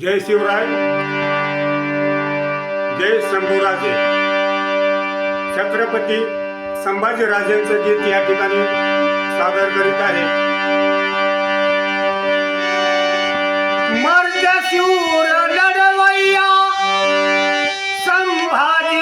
जय शिवराय जय शंभूराजे. छत्रपती संभाजीराजेंचं गीत या ठिकाणी सादर करीत आहे. मर्द शिवरा लढवय्या संभाजी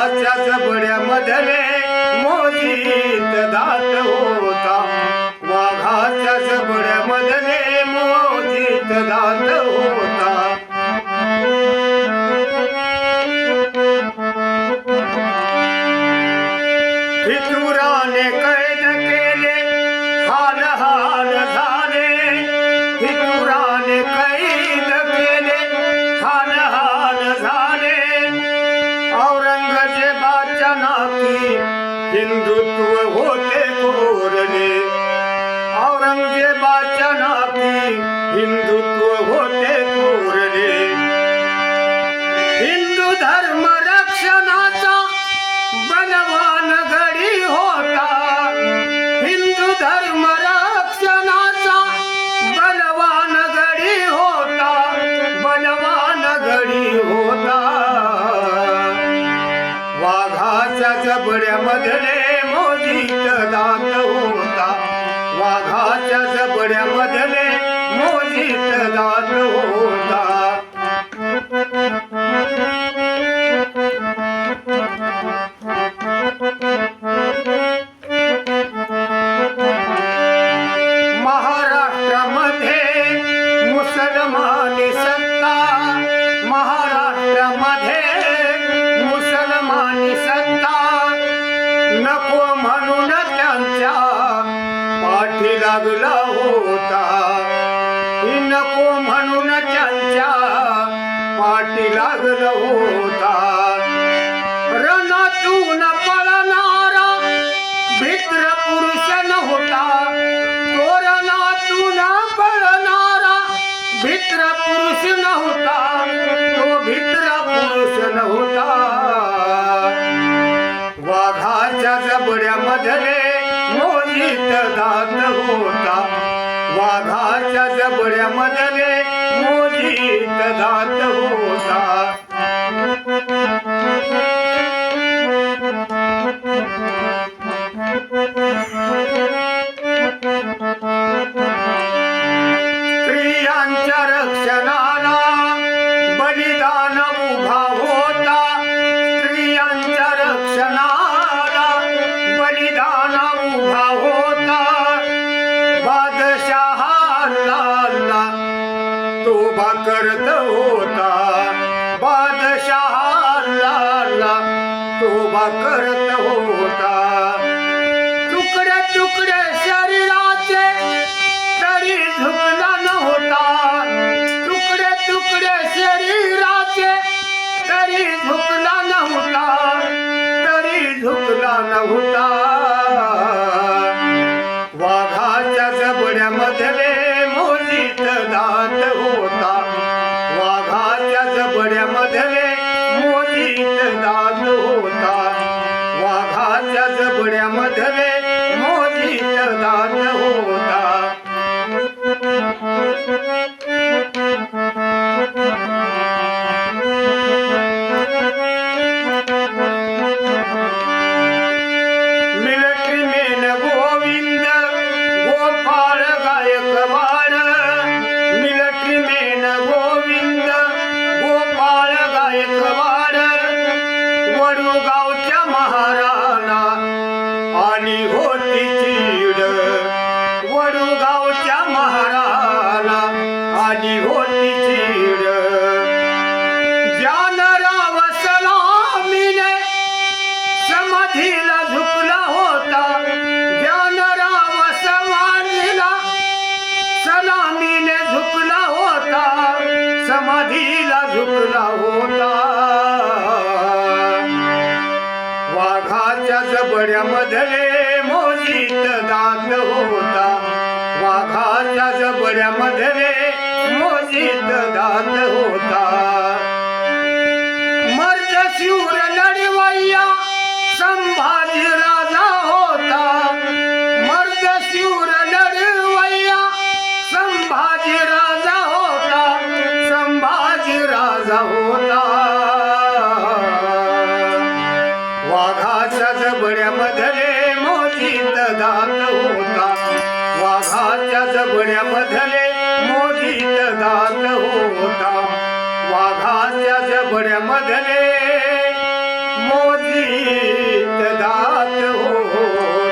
वाघाच्या जबड्यामधले मोदीत दात होता. वाघाच्या जबड्यामधले मोदीत दात होता. फितुराने कैद केले हाल हाल झाले. फितुराने कैद केले हाल हाल झाले. औरंगजेबाच्या नाकी हिंदुत्व होते कोरले औरंगजेबाच्या नाकी हिंदुत्व होते कोरले हिंदू धर्म वाघाच्या जबड्यामधले मोजीत दात होता. लागला होता. नको म्हणून त्यांच्या पाठी लागला होता. रणातून पळणारा भित्र पुरुष होता. तो रणातून पळणारा भित्र पुरुष नव्हता तो भित्र पुरुष नव्हता वाघाच्या जबड्यामधले दात होता. वाघाच्या जबड्या मधले मोजीत दात होता. स्त्रियांच्या रक्षणाला तोबा करत होता. तुकडे तुकडे शरीराचे तरी झुकला नव्हता. तुकडे तुकडे शरीराचे तरी झुकला नव्हता. तरी झुकला नव्हता. वाघाच्या जबड्यामधले मोजीत दात होता. वाघाच्या जबड्यामधले वाघाच्या जबड्यामधले मोजीत दात होता military men Govind Gopal Gaikwad military men Govind वडूगावच्या महाराणा. आणि होती चीड. वडूगावच्या महाराणा. आणि होती समाधीला झुकला होता वाघा मोजीत दात होता. वाघाच्या जबड्यामधले मोजीत दात होता वाघाच्या जबड्यामधले मोदीत दात होता. वाघाच्या जबड्यामधले मोदीत दात होता. वाघाच्या जबड्यामधले मोदीत दात होता.